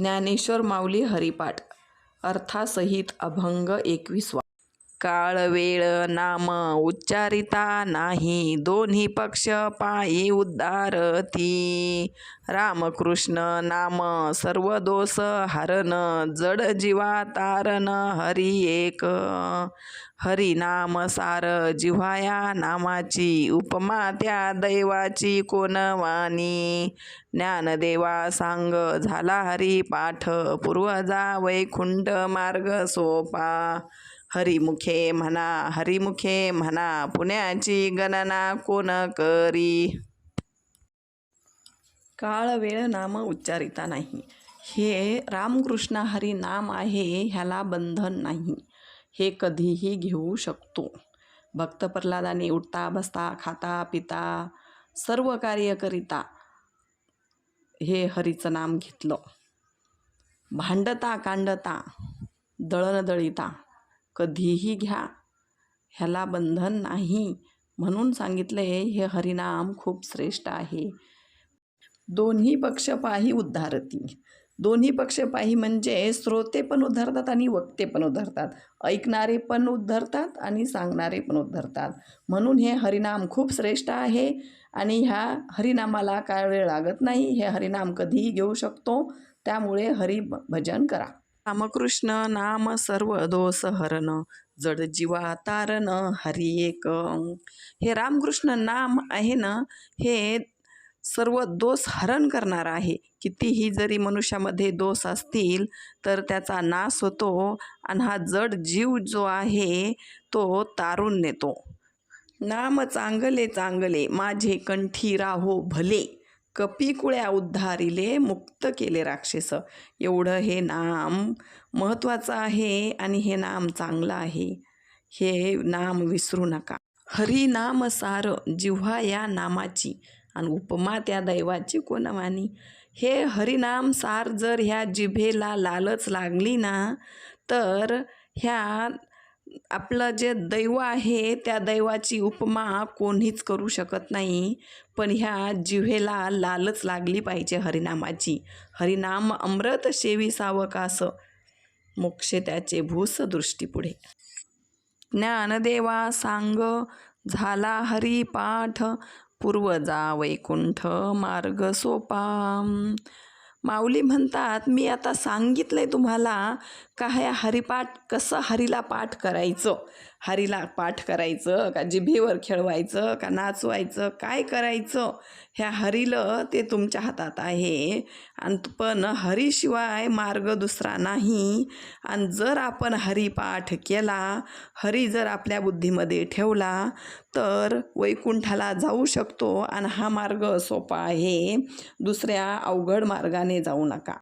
ज्ञानेश्वर माऊली हरिपाठ. अर्थासहित अभंग एकविसवा. काळ वेळ नाम उच्चारिता नाही. दोन्ही पक्ष पायी उद्धारती. रामकृष्ण नाम सर्व दोष हरण. जड जीवा तारण हरी एक. हरी नाम सार जिव्हाया नामाची. उपमा त्या दैवाची कोणवानी ज्ञानदेवा सांग झाला हरी पाठ. पूर्वजा वैकुंठ मार्ग सोपा. हरिमुखे म्हणा हरिमुखे म्हणा पुण्याची गणना कोण करी? काळ वेळ नाम उच्चारिता नाही. हे रामकृष्ण हरी नाम आहे ह्याला बंधन नाही. हे कधीही घेऊ शकतो. भक्त प्रल्हादाने उठता बसता खाता पिता सर्व कार्य करिता हे हरीचं नाम घेतलं. भांडता कांडता दळणदळिता. कधीही घ्या. ह्याला बंधन नाही म्हणून सांगितले हे हरिनाम खूप श्रेष्ठ आहे. दोन्ही पक्ष पाही उद्धारती. दोन्ही पक्ष पाही म्हणजे श्रोते पण उद्धरतात आणि वक्ते पण उद्धरतात. ऐकणारे पण उद्धरतात आणि सांगणारे पण उद्धरतात. म्हणून हे हरिनाम खूप श्रेष्ठ आहे आणि ह्या हरिनामाला काय वेळ लागत नाही हे हरिनाम कधीही घेऊ शकतो. त्यामुळे हरि भजन करा. रामकृष्ण नाम सर्व दोष हरण जड जीवा तारण हरी एक. हे रामकृष्ण नाम आहे ना हे सर्व दोष हरण करणार आहे. कितीही जरी मनुष्यामध्ये दोष असतील तर त्याचा नाश होतो आणि हा जड जीव जो आहे तो तारून नेतो. नाम चांगले चांगले माझे कंठी राहो भले. कपिकुळ्या उद्धारिले मुक्त केले राक्षस. एवढं हे नाम महत्त्वाचं आहे आणि हे नाम चांगलं आहे. हे नाम विसरू नका. हरी नाम सार जिव्हा या नामाची आणि उपमा त्या दैवाची कोणवानी हे हरिनाम सार जर ह्या जिभेला लालच लागली ना तर ह्या आपलं जे दैव आहे त्या दैवाची उपमा कोणीच करू शकत नाही. पण ह्या जिव्हेला लालच लागली पाहिजे हरिनामाची. हरिनाम अमृत शेवी सावकास मोक्षे त्याचे भूस दृष्टीपुढे ज्ञानदेवा सांग झाला हरिपाठ पूर्वजा वैकुंठ मार्ग सोपा. माऊली म्हणतात मी आता सांगितलं आहे तुम्हाला का ह्या हरिपाठ कसं हरीला पाठ करायचं? हरीला पाठ करायचं का जिभेवर खेळवायचं का नाचवायचं? काय करायचं? ह्या हरीलं ते तुमच्या हातात आहे. आणि पण हरीशिवाय मार्ग दुसरा नाही. आणि जर आपण हरिपाठ केला हरी जर आपल्या बुद्धीमध्ये ठेवला तर वैकुंठाला जाऊ शकतो. आणि हा मार्ग सोपा आहे. दुसऱ्या अवघड मार्गाने मार्गाने जाऊ नका.